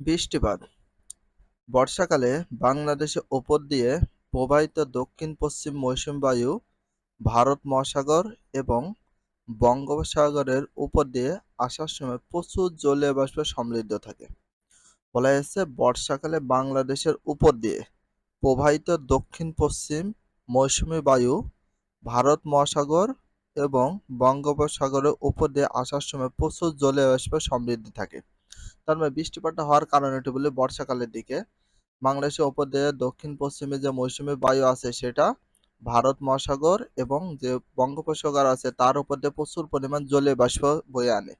বৃষ্টিপাত। বর্ষাকালে বাংলাদেশের ওপর দিয়ে প্রবাহিত দক্ষিণ-পশ্চিম মৌসুমী বায়ু ভারত মহাসাগর এবং বঙ্গোপসাগরের উপর দিয়ে আসার সময় প্রচুর জলীয় বাষ্প সমৃদ্ধ থাকে। বলা হয়েছে বর্ষাকালে বাংলাদেশের উপর দিয়ে প্রবাহিত দক্ষিণ-পশ্চিম মৌসুমী বায়ু ভারত মহাসাগর এবং বঙ্গোপসাগরের উপর দিয়ে আসার সময় প্রচুর জলীয় বাষ্প সমৃদ্ধ থাকে। তার মানে বৃষ্টিপাতটা হওয়ার কারণ এটি বলি বর্ষাকালের দিকে। বাংলাদেশের ওপর দিয়ে দক্ষিণ, পশ্চিমে যে মৌসুমী বায়ু আছে সেটা ভারত মহাসাগর এবং যে বঙ্গোপসাগর আছে তার উপর দিয়ে প্রচুর পরিমাণ জলীয় বাষ্প বয়ে আনে।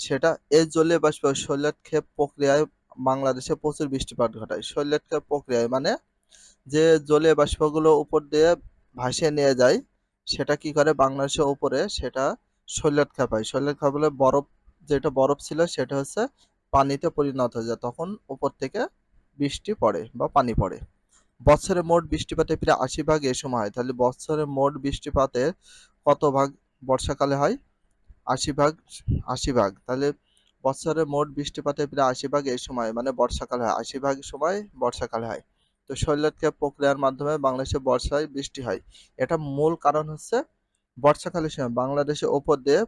সেটা এই জলীয় বাষ্প শৈলক্ষেপ প্রক্রিয়ায় বাংলাদেশে প্রচুর বৃষ্টিপাত ঘটায়। শৈলক্ষেপ প্রক্রিয়ায় মানে যে জলীয় বাষ্পগুলো উপর দিয়ে ভাসিয়ে নিয়ে যায়, সেটা কি করে বাংলাদেশের উপরে সেটা শৈলক্ষেপ হয়। শৈলক্ষেপ হলে বরফ, যেটা বরফ ছিল সেটা হচ্ছে পানিতে পরিণত হয়ে যায়, তখন উপর থেকে বৃষ্টি পড়ে বা পানি পড়ে। বছরে মোট বৃষ্টিপাতে প্রায় আশি ভাগ এ সময় হয়। তাহলে বছরে মোট বৃষ্টিপাতে কত ভাগ বর্ষাকালে হয়? আশি ভাগ আশি ভাগ। তাহলে বছরে মোট বৃষ্টিপাতে প্রায় আশি ভাগ এই সময় মানে বর্ষাকালে হয়। আশি ভাগ সময় বর্ষাকালে হয়। তো শৈলক্ষেপ প্রক্রিয়ার মাধ্যমে বাংলাদেশে বর্ষায় বৃষ্টি হয়। এটা মূল কারণ হচ্ছে বর্ষাকালের সময়। বাংলাদেশের ওপর দিয়ে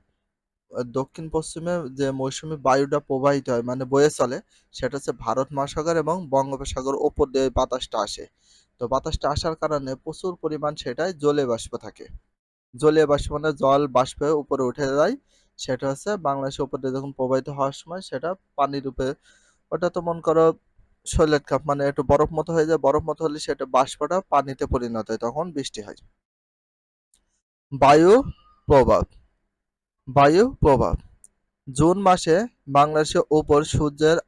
দক্ষিণ পশ্চিমে যে মৌসুমি বায়ুটা প্রবাহিত হয় মানে বয়ে চলে, সেটা হচ্ছে ভারত মহাসাগর এবং বঙ্গোপসাগর ওপর দিয়ে বাতাসটা আসে। তো বাতাসটা আসার কারণে প্রচুর পরিমাণ সেটাই জলে বাষ্প থাকে। জলীয় বাষ্প মানে জল বাষ্পে উপরে উঠে যায়, সেটা হচ্ছে বাংলাদেশের উপর দিয়ে যখন প্রবাহিত হওয়ার সময় সেটা পানির রূপে, ওটা তো মন করো শৈলের কাপ মানে একটু বরফ মতো হয়ে যায়, বরফ মতো হলে সেটা বাষ্পটা পানিতে পরিণত হয়, তখন বৃষ্টি হয়। বায়ু প্রভাব বায়ু প্রভাব জুন মাসে বাংলাদেশের উপর সূর্যের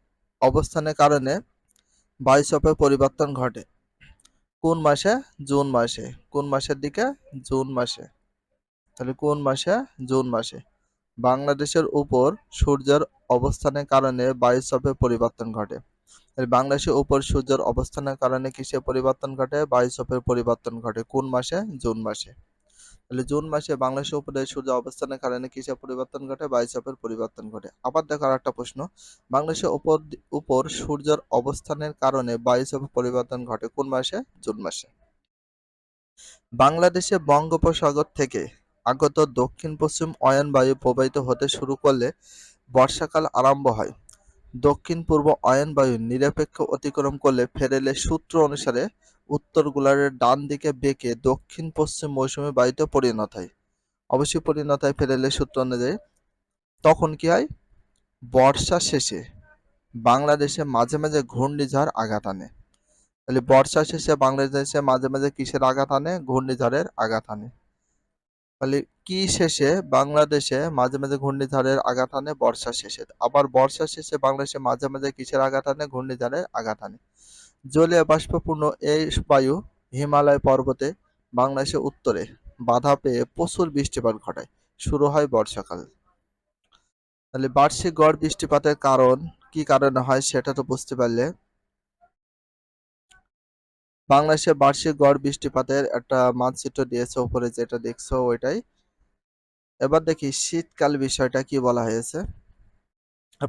অবস্থানের কারণে বায়ুচাপের পরিবর্তন ঘটে। কোন মাসে? জুন মাসে। কোন মাসের দিকে? জুন মাসে। তাহলে কোন মাসে? জুন মাসে। বাংলাদেশের উপর সূর্যের অবস্থানের কারণে বায়ুচাপের পরিবর্তন ঘটে। বাংলাদেশের উপর সূর্যের অবস্থানের কারণে কিসের পরিবর্তন ঘটে? বায়ুচাপের পরিবর্তন ঘটে কোন মাসে? জুন মাসে। তাহলে জুন মাসে বাংলাদেশের উপরে সূর্য অবস্থানের কারণে কিসের পরিবর্তন ঘটে বায়ুচাপের পরিবর্তন ঘটে। আবার দেখো আর একটা প্রশ্ন। বাংলাদেশের উপর উপর সূর্যের অবস্থানের কারণে বায়ুচাপের পরিবর্তন ঘটে কোন মাসে? জুন মাসে। বাংলাদেশে বঙ্গোপসাগর থেকে আগত দক্ষিণ পশ্চিম অয়ন বায়ু প্রবাহিত হতে শুরু করলে বর্ষাকাল আরম্ভ হয়। দক্ষিণ পূর্ব অয়ন বায়ু নিরপেক্ষ অতিক্রম করলে ফেরেলের সূত্র অনুসারে উত্তর গোলার্ধের ডান দিকে বেঁকে দক্ষিণ পশ্চিম মৌসুমী বায়ুতে পরিণত হয়। অবশ্যই পরিণত হয় ফেরেলের সূত্র অনুযায়ী। তখন কি হয়? বর্ষা শেষে বাংলাদেশে মাঝে মাঝে ঘূর্ণিঝড় আঘাত আনে। তাহলে বর্ষা শেষে বাংলাদেশে মাঝে মাঝে কিসের আঘাত আনে? ঘূর্ণিঝড়ের আঘাত আনে। তাহলে কি শেষে বাংলাদেশে মাঝে মাঝে ঘূর্ণিঝড়ের আঘাত আনে বর্ষা শেষে। আবার বর্ষা শেষে বাংলাদেশে মাঝে মাঝে কিসের আঘাত আনে ঘূর্ণিঝড়ের আঘাত আনে জলীয় বাষ্পপূর্ণ এই বায়ু হিমালয় পর্বতে বাংলাদেশের উত্তরে বাধা পেয়ে প্রচুর বৃষ্টিপাত ঘটায়। শুরু হয় বর্ষাকাল। তাহলে বার্ষিক গড় বৃষ্টিপাতের কারণ কি কারণে হয় সেটা তো বুঝতে পারলে? বাংলাদেশে বার্ষিক গড় বৃষ্টিপাতের একটা মানচিত্র দিয়েছে, উপরে যেটা দেখছ ওইটাই। এবার দেখি শীতকাল বিষয়টা কি বলা হয়েছে।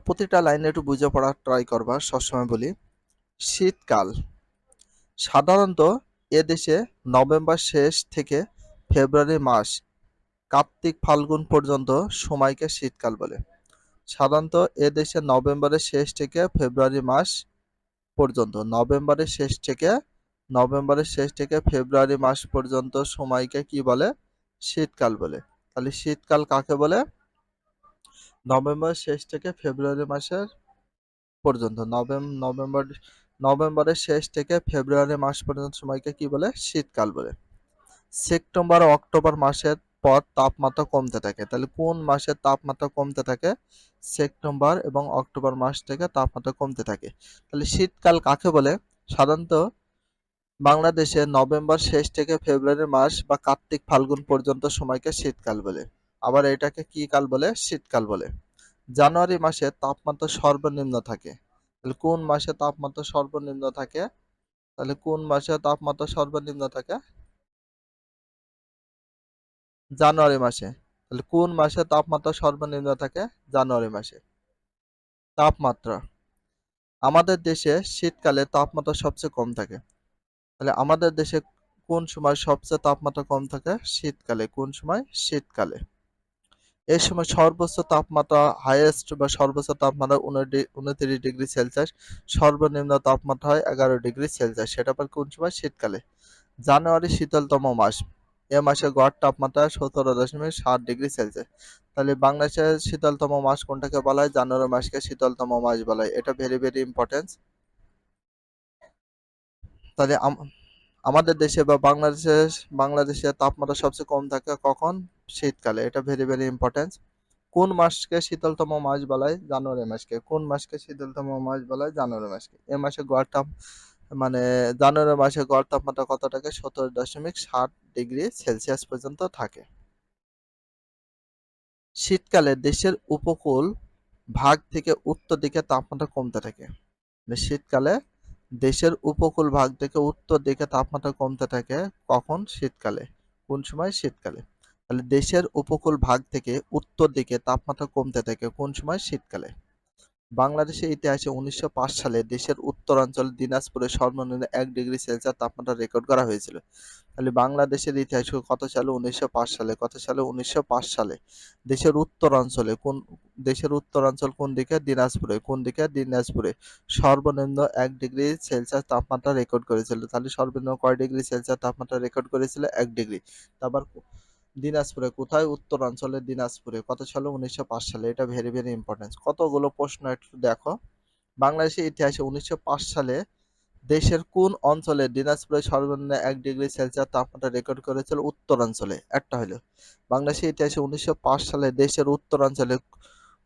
প্রতিটা লাইনে একটু বুঝে পড়ার ট্রাই করবা, সবসময় বলি। শীতকাল। সাধারণত এদেশে নভেম্বর শেষ থেকে ফেব্রুয়ারি মাস, কার্তিক ফাল্গুন পর্যন্ত সময়কে শীতকাল বলে। সাধারণত এদেশে নভেম্বরের শেষ থেকে ফেব্রুয়ারি মাস পর্যন্ত, নভেম্বরের শেষ থেকে, নভেম্বরের শেষ থেকে ফেব্রুয়ারি মাস পর্যন্ত সময়কে কি বলে? শীতকাল বলে। তাহলে শীতকাল কাকে বলে? নভেম্বর শেষ থেকে ফেব্রুয়ারি মাসের পর্যন্ত। নভেম্বর নভেম্বর, নভেম্বরের শেষ থেকে ফেব্রুয়ারি মাস পর্যন্ত সময়কে কি বলে? শীতকাল বলে। সেপ্টেম্বর, অক্টোবর মাসের পর তাপমাত্রা কমতে থাকে। তাহলে কোন মাসের তাপমাত্রা কমতে থাকে? সেপ্টেম্বর এবং অক্টোবর মাস থেকে তাপমাত্রা কমতে থাকে। তাহলে শীতকাল কাকে বলে? সাধারণত বাংলাদেশে নভেম্বর শেষ থেকে ফেব্রুয়ারি মাস বা কার্তিক ফাল্গুন পর্যন্ত সময়কে শীতকাল বলে। আবার এটাকে কি কাল বলে? শীতকাল বলে। জানুয়ারি মাসে তাপমাত্রা সর্বনিম্ন থাকে। তাহলে কোন মাসে তাপমাত্রা সর্বনিম্ন থাকে? তাহলে কোন মাসে তাপমাত্রা সর্বনিম্ন থাকে? জানুয়ারি মাসে। তাহলে কোন মাসে তাপমাত্রা সর্বনিম্ন থাকে? জানুয়ারি মাসে। তাপমাত্রা। আমাদের দেশে শীতকালে তাপমাত্রা সবচেয়ে কম থাকে। তাহলে আমাদের দেশে কোন সময় সবচেয়ে তাপমাত্রা কম থাকে? শীতকালে। কোন সময়? শীতকালে। এই সময় সর্বোচ্চ তাপমাত্রা হাইয়েস্ট বা সর্বোচ্চ তাপমাত্রা উনত্রিশ ডিগ্রি সেলসিয়াস। সর্বনিম্ন তাপমাত্রা হয় এগারো ডিগ্রি সেলসিয়াস। সেটা আবার কোন সময়? শীতকালে। জানুয়ারি শীতলতম মাস। এ মাসে গড় তাপমাত্রা সতেরো দশমিক সাত ডিগ্রি সেলসিয়াস। তাহলে বাংলাদেশের শীতলতম মাস কোনটাকে বলা হয়? জানুয়ারি মাসকে শীতলতম মাস বলা হয়। এটা ভেরি ভেরি ইম্পর্টেন্স তাহলে আমাদের দেশে বা বাংলাদেশে বাংলাদেশে তাপমাত্রা সবচেয়ে কম থাকে কখন? শীতকালে। এটা ভেরি ভেরি ইম্পর্টেন্স কোন মাসকে শীতলতম মাস বলায় জানুয়ারি মাসকে। কোন মাসকে শীতলতম মাস বলায় জানুয়ারি মাসকে। এ মাসে গড় তাপ মানে জানুয়ারি মাসে গড় তাপমাত্রা কত থাকে? সত্তর দশমিক ষাট ডিগ্রি সেলসিয়াস পর্যন্ত থাকে। শীতকালে দেশের উপকূল ভাগ থেকে উত্তর দিকে তাপমাত্রা কমতে থাকে। মানে শীতকালে দেশের উপকূল ভাগ থেকে উত্তর দিকে তাপমাত্রা কমতে থাকে কখন? শীতকালে। কোন সময়? শীতকালে। তাহলে দেশের উপকূল ভাগ থেকে উত্তর দিকে তাপমাত্রা কমতে থাকে কোন সময়? শীতকালে। বাংলাদেশের ইতিহাসে উনিশশো পাঁচ সালে দেশের উত্তরাঞ্চল দিনাজপুরে সর্বনিম্ন এক ডিগ্রি সেলসিয়াস তাপমাত্রা রেকর্ড করা হয়েছিল। তাহলে বাংলাদেশের ইতিহাস কত সালে উনিশশো পাঁচ সালে? কত সালে? উনিশশো পাঁচ সালে। দেশের উত্তরাঞ্চলে কোন, দেশের উত্তরাঞ্চল কোন দিকে? দিনাজপুরে। কোন দিকে? দিনাজপুরে। সর্বনিম্ন এক ডিগ্রি সেলসিয়াস তাপমাত্রা রেকর্ড করেছিল। তাহলে সর্বনিম্ন কয় ডিগ্রি সেলসিয়াস তাপমাত্রা রেকর্ড করেছিল? এক ডিগ্রি। তারপর দিনাজপুরে, কোথায় উত্তরাঞ্চলে দিনাজপুরে? কত সালে? উনিশশো পাঁচ সালে। এটা ভেরি ভেরি ইম্পর্টেন্ট কতগুলো প্রশ্ন একটু দেখো। বাংলাদেশের ইতিহাসে উনিশশো পাঁচ সালে দেশের কোন অঞ্চলে দিনাজপুরে সর্বনিম্ন এক ডিগ্রি সেলসিয়াস তাপমাত্রা রেকর্ড করেছিল? উত্তরাঞ্চলে। একটা হলো। বাংলাদেশের ইতিহাসে উনিশশো পাঁচ সালে দেশের উত্তরাঞ্চলে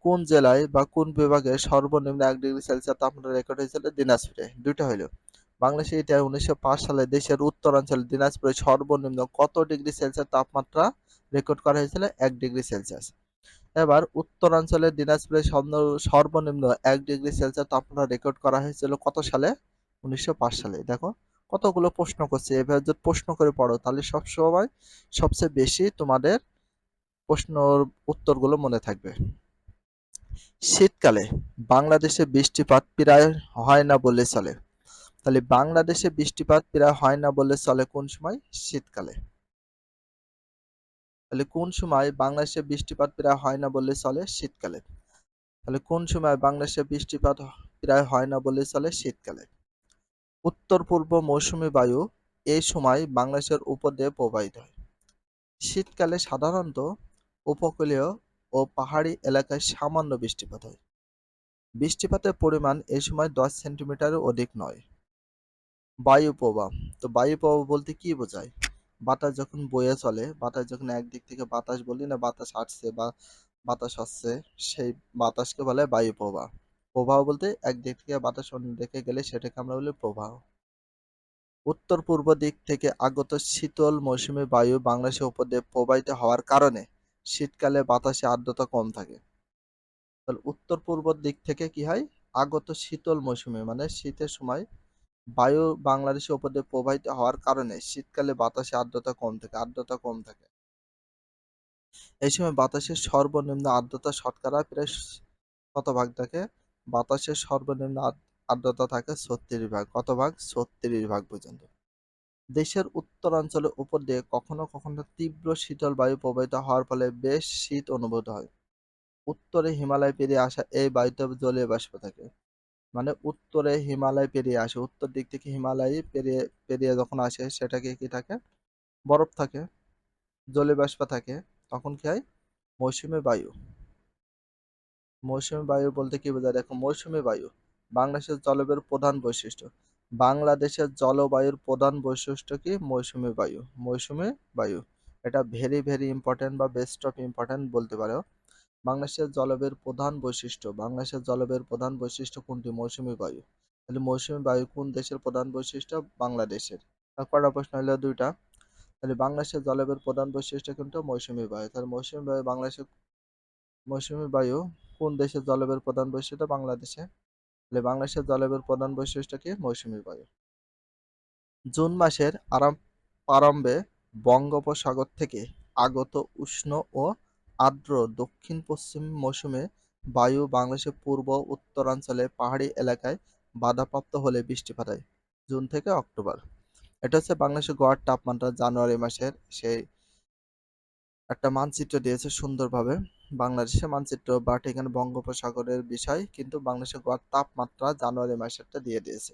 কোন জেলায় বা কোন বিভাগে সর্বনিম্ন এক ডিগ্রি সেলসিয়াস তাপমাত্রা রেকর্ড হয়েছিল? দিনাজপুরে। দুইটা হলো। বাংলাদেশের ইতিহাসে উনিশশো সালে দেশের উত্তরাঞ্চলে দিনাজপুরে সর্বনিম্ন কত ডিগ্রি সেলসিয়াস তাপমাত্রা রেকর্ড করা হয়েছিল? এক ডিগ্রি সেলসিয়াস। এবার উত্তরাঞ্চলের দিনাজপুরে সর্বনিম্ন এক ডিগ্রি সেলসিয়াস তাপমাত্রা রেকর্ড করা হয়েছিল কত সালে? উনিশশো পাঁচ সালে। দেখো, কতগুলো প্রশ্ন করছে। এভাবে যদি প্রশ্ন করে পড়ো, তাহলে সবসময় সবচেয়ে বেশি তোমাদের প্রশ্নর উত্তরগুলো মনে থাকবে। শীতকালে বাংলাদেশে বৃষ্টিপাত প্রায় হয় না বলে চলে। তাহলে বাংলাদেশে বৃষ্টিপাত প্রায় হয় না বলে চলে কোন সময়? শীতকালে। তাহলে কোন সময় বাংলাদেশে বৃষ্টিপাত প্রায় হয় না বলে চলে? শীতকালে। তাহলে কোন সময় বাংলাদেশে বৃষ্টিপাত প্রায় হয় না বলে চলে? শীতকালে। উত্তর পূর্ব মৌসুমী বায়ু এই সময় বাংলাদেশের উপর দিয়ে প্রবাহিত হয়। শীতকালে সাধারণত উপকূলীয় ও পাহাড়ি এলাকায় সামান্য বৃষ্টিপাত হয়। বৃষ্টিপাতের পরিমাণ এই সময় দশ সেন্টিমিটারও অধিক নয়। বায়ু প্রবাহ। তো বায়ু প্রবাহ বলতে কি বোঝায়? বাতাস যখন বয়ে চলে, বাতাস যখন একদিক থেকে বাতাস বলি না, বাতাস আসছে বা বাতাস আসছে সেই বাতাসকে বলে বায়ু প্রবাহ। প্রবাহ বলতে একদিক থেকে বাতাস অন্য দিকে গেলে সেটাকে আমরা বলি প্রবাহ। উত্তর পূর্ব দিক থেকে আগত শীতল মৌসুমী বায়ু বাংলাদেশের উপর দিয়ে প্রবাহিত হওয়ার কারণে শীতকালে বাতাসে আর্দ্রতা কম থাকে। তাহলে উত্তর পূর্ব দিক থেকে কি হয়? আগত শীতল মৌসুমে মানে শীতের সময় বায়ু বাংলাদেশের উপর দিয়ে প্রবাহিত হওয়ার কারণে শীতকালে বাতাসে আর্দ্রতা কম থাকে, আর্দ্রতা কম থাকে। এই সময় বাতাসের সর্বনিম্ন আর্দ্রতা শতকরা প্রায় কত ভাগ থাকে। বাতাসের সর্বনিম্ন আর্দ্রতা থাকে ছত্রিশ ভাগ কত ভাগ ছত্রিশ ভাগ পর্যন্ত। দেশের উত্তরাঞ্চলের উপর দিয়ে কখনো কখনো তীব্র শীতল বায়ু প্রবাহিত হওয়ার ফলে বেশ শীত অনুভূত হয়। উত্তরে হিমালয় পেরিয়ে আসা এই বায়ুতে জলীয় বাষ্প থাকে। মানে উত্তরে হিমালয় পেরিয়ে আসে। উত্তর দিক থেকে হিমালয় পেরিয়ে পেরিয়ে যখন আসে, সেটাকে কি থাকে? বরফ থাকে জলীয় বাষ্প থাকে। তখন কি হয়? মৌসুমী বায়ু। মৌসুমী বায়ু বলতে কি বোঝায়? দেখো, মৌসুমী বায়ু বাংলাদেশের জলবায়ুর প্রধান বৈশিষ্ট্য। বাংলাদেশের জলবায়ুর প্রধান বৈশিষ্ট্য কি? মৌসুমী বায়ু। মৌসুমী বায়ু। এটা ভেরি ভেরি ইম্পর্টেন্ট বা বেস্ট অফ ইম্পর্টেন্ট বলতে পারো। বাংলাদেশের জলবায়ুর প্রধান বৈশিষ্ট্য, বাংলাদেশের জলবায়ুর প্রধান বৈশিষ্ট্য কোনটি? মৌসুমী বায়ু। তাহলে মৌসুমী বায়ু কোন দেশের প্রধান বৈশিষ্ট্য? বাংলাদেশের। কটা প্রশ্ন হলো দুইটা। তাহলে বাংলাদেশের জলবায়ুর প্রধান বৈশিষ্ট্য কিন্তু মৌসুমী বায়ু। তাহলে মৌসুমী বায়ু বাংলাদেশের, মৌসুমী বায়ু কোন দেশের জলবায়ুর প্রধান বৈশিষ্ট্য? বাংলাদেশে। তাহলে বাংলাদেশের জলবায়ুর প্রধান বৈশিষ্ট্য কি? মৌসুমী বায়ু। জুন মাসের আরাম, প্রারম্ভে বঙ্গোপসাগর থেকে আগত উষ্ণ ও আর্দ্র দক্ষিণ পশ্চিম মৌসুমে বায়ু বাংলাদেশের পূর্ব উত্তরাঞ্চলে পাহাড়ি এলাকায় বাধাপ্রাপ্ত হলে বৃষ্টিপাত হয়। জুন থেকে অক্টোবর। এটা হচ্ছে বাংলাদেশের গড় তাপমাত্রা জানুয়ারি মাসের সেই একটা মানচিত্র দিয়েছে সুন্দরভাবে। বাংলাদেশের মানচিত্র বাট এখানে বঙ্গোপসাগরের বিষয় কিন্তু বাংলাদেশের গড় তাপমাত্রা জানুয়ারি মাসেরটা দিয়ে দিয়েছে।